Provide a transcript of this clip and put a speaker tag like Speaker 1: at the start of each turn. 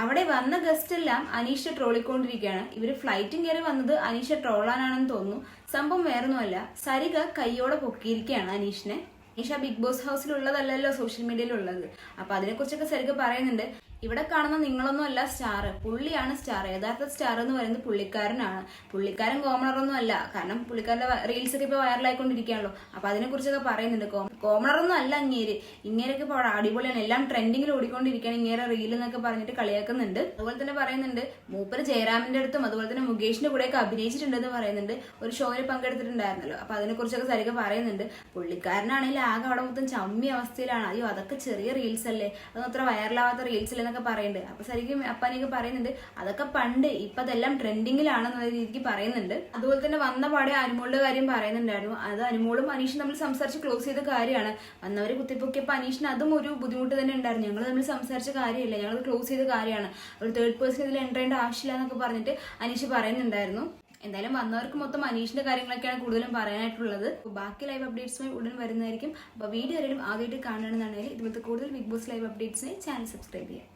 Speaker 1: അവിടെ വന്ന ഗസ്റ്റ് എല്ലാം അനീഷ ട്രോളിക്കൊണ്ടിരിക്കുകയാണ്. ഇവർ ഫ്ലൈറ്റും കയറി വന്നത് അനീഷ ട്രോളാനാണെന്ന് തോന്നുന്നു. സംഭവം വേറൊന്നുമല്ല. സരിക കൈയോടെ പൊക്കിയിരിക്കുകയാണ് അനീഷിനെ. അനീഷ ബിഗ് ബോസ് ഹൗസിലുള്ളതല്ലല്ലോ സോഷ്യൽ മീഡിയയിലുള്ളത് അപ്പൊ അതിനെക്കുറിച്ചൊക്കെ സരിക പറയുന്നുണ്ട്. ഇവിടെ കാണുന്ന നിങ്ങളൊന്നും അല്ല സ്റ്റാർ പുള്ളിയാണ് സ്റ്റാർ യഥാർത്ഥ സ്റ്റാർ എന്ന് പറയുന്നത് പുള്ളിക്കാരനാണ്. പുള്ളിക്കാരൻ കോമണറൊന്നും അല്ല. കാരണം പുള്ളിക്കാരന്റെ റീൽസ് ഒക്കെ ഇപ്പൊ വൈറലായിക്കൊണ്ടിരിക്കുകയാണല്ലോ അപ്പൊ അതിനെ കുറിച്ചൊക്കെ പറയുന്നുണ്ട്. കോമണറൊന്നും അല്ല ഇങ്ങേര് ഇങ്ങേരൊക്കെ ഇപ്പോൾ അടിപൊളിയാണ്. എല്ലാം ട്രെൻഡിങ്ങിൽ ഓടിക്കൊണ്ടിരിക്കുകയാണ്. ഇങ്ങേരെ റീൽ എന്നൊക്കെ പറഞ്ഞിട്ട് കളിയാക്കുന്നുണ്ട്. അതുപോലെ തന്നെ പറയുന്നുണ്ട് മൂപ്പര് ജയറാമിന്റെ അടുത്തും അതുപോലെ തന്നെ മുകേഷിന്റെ കൂടെയൊക്കെ അഭിനയിച്ചിട്ടുണ്ടെന്ന് പറയുന്നുണ്ട്. ഒരു ഷോയിൽ പങ്കെടുത്തിട്ടുണ്ടായിരുന്നല്ലോ. അപ്പൊ അതിനെ കുറിച്ചൊക്കെ സരിക പറയുന്നുണ്ട്. പുള്ളിക്കാരനാണെങ്കിൽ ആകെ അവിടെ മൊത്തം ചമ്മി അവസ്ഥയിലാണ്. അയ്യോ അതൊക്കെ ചെറിയ റീൽസ് അല്ലേ? അതൊന്നും അത്ര വൈറലാവാത്ത റീൽസ് അല്ലെന്നൊക്കെ പറയുന്നുണ്ട്. അപ്പൊ ശരിക്കും അപ്പാനൊക്കെ പറയുന്നുണ്ട് അതൊക്കെ പണ്ട് ഇപ്പൊ അതെല്ലാം ട്രെൻഡിങ്ങിലാണെന്നുള്ള രീതിക്ക് പറയുന്നുണ്ട്. അതുപോലെ തന്നെ വന്ന പാടെ അനുമോളുടെ കാര്യം പറയുന്നുണ്ടായിരുന്നു. അത് അനുമോളും അനീഷും നമ്മൾ സംസാരിച്ച് ക്ലോസ് ചെയ്ത കാര്യമാണ്. വന്നവര് കുത്തിപ്പൊക്കിയപ്പോൾ അനീഷിന് അതും ഒരു ബുദ്ധിമുട്ട് തന്നെ ഉണ്ടായിരുന്നു. ഞങ്ങൾ തമ്മിൽ സംസാരിച്ച കാര്യമില്ല. ഞങ്ങൾ ക്ലോസ് ചെയ്ത കാര്യമാണ്. ഒരു തേർഡ് പേഴ്സൺ ഇതിൽ എന്റർ ചെയ്യേണ്ട ആവശ്യമില്ല എന്നൊക്കെ പറഞ്ഞിട്ട് അനീഷ് പറയുന്നുണ്ടായിരുന്നു. എന്തായാലും വന്നവർക്ക് മൊത്തം അനീഷിന്റെ കാര്യങ്ങളൊക്കെയാണ് കൂടുതലും പറയാനായിട്ടുള്ളത്. ബാക്കി ലൈവ് അപ്ഡേറ്റ്സുമായി ഉടൻ വരുന്നതായിരിക്കും. അപ്പോൾ വീഡിയോ ആരെങ്കിലും ആദ്യമായിട്ട് കാണണമെന്നുണ്ടെങ്കിൽ ഇതുപോലത്തെ കൂടുതൽ ബിഗ് ബോസ് ലൈവ് അപ്ഡേറ്റ്സിനെ ചാനൽ സബ്സ്ക്രൈബ് ചെയ്യാം